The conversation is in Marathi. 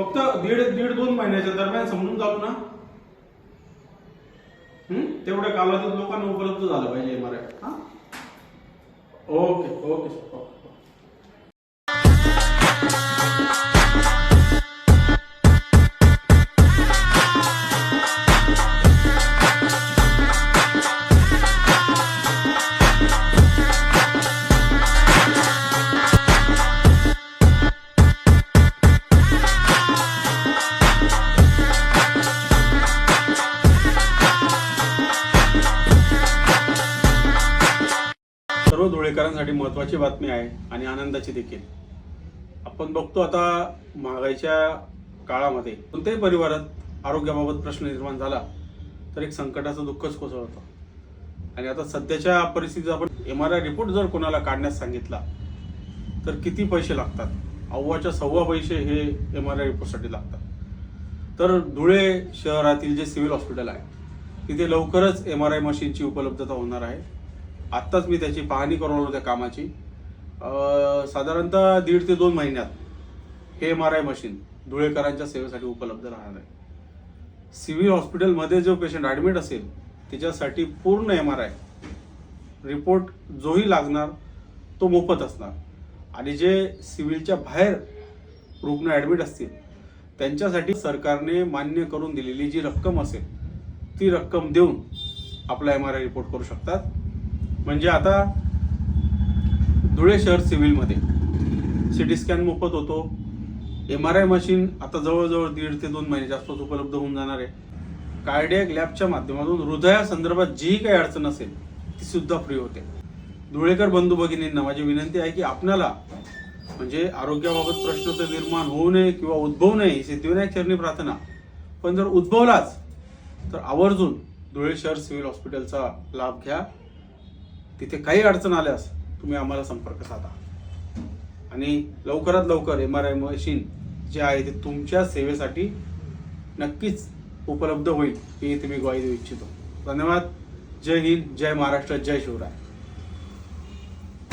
फक्त दीड दीड दोन महिन्याच्या दरम्यान समजून चालू ना? तेवढ्या कालावधीत लोकांना उपलब्ध झालं पाहिजे आय ओके ओके. सर्व धुळेकरांसाठी महत्त्वाची बातमी आहे आणि आनंदाची देखील. आपण बघतो आता महागाईच्या काळामध्ये कोणत्याही परिवारात आरोग्याबाबत प्रश्न निर्माण झाला तर एक संकटाचं दुःखच कोसळतं. आणि आता सध्याच्या परिस्थितीत आपण एम आर आय रिपोर्ट जर कोणाला काढण्यास सांगितला तर किती पैसे लागतात? अव्वाच्या सव्वा पैसे हे एम आर आय रिपोर्टसाठी लागतात. तर धुळे शहरातील जे सिव्हिल हॉस्पिटल आहे तिथे लवकरच एम आर आय मशीनची उपलब्धता होणार आहे. आत्ताच मी त्याची पाहणी करून आलो त्या कामाची. साधारणतः दीड ते दोन महिन्यात हे एम आर आय मशीन धुळेकरांच्या सेवेसाठी उपलब्ध राहणार आहे. सिव्हिल हॉस्पिटलमध्ये जो पेशंट ॲडमिट असेल त्याच्यासाठी पूर्ण एम आर आय रिपोर्ट जोही लागणार तो मोफत असणार. आणि जे सिव्हिलच्या बाहेर रुग्ण ॲडमिट असतील त्यांच्यासाठी सरकारने मान्य करून दिलेली जी रक्कम असेल ती रक्कम देऊन आपला एम आर आय रिपोर्ट करू शकतात. म्हणजे आता धुळे शहर सिव्हिलमध्ये सी टी स्कॅन मोफत होतो. एम आर आय मशीन आता जवळजवळ दीड ते दोन महिन्याच्या आसपास उपलब्ध होऊन जाणार आहे. कार्डियक लॅबच्या माध्यमातून हृदयासंदर्भात जी काही अडचण असेल ती सुद्धा फ्री होते. धुळेकर बंधू भगिनींना माझी विनंती आहे की आपणाला म्हणजे आरोग्याबाबत प्रश्न तर निर्माण होऊ नये किंवा उद्भवू नये ही सिद्धिविनायक चरणी प्रार्थना. पण जर उद्भवलाच तर आवर्जून धुळे शहर सिव्हिल हॉस्पिटलचा लाभ घ्या. तिथे काही अडचण आल्यास तुम्ही आम्हाला संपर्क साधा. आणि लवकरात लवकर एम आर आय मशीन जे आहे ते तुमच्या सेवेसाठी नक्कीच उपलब्ध होईल ही तुम्ही ग्वाही देऊ इच्छितो. धन्यवाद. जय हिंद. जय महाराष्ट्र. जय शिवराय.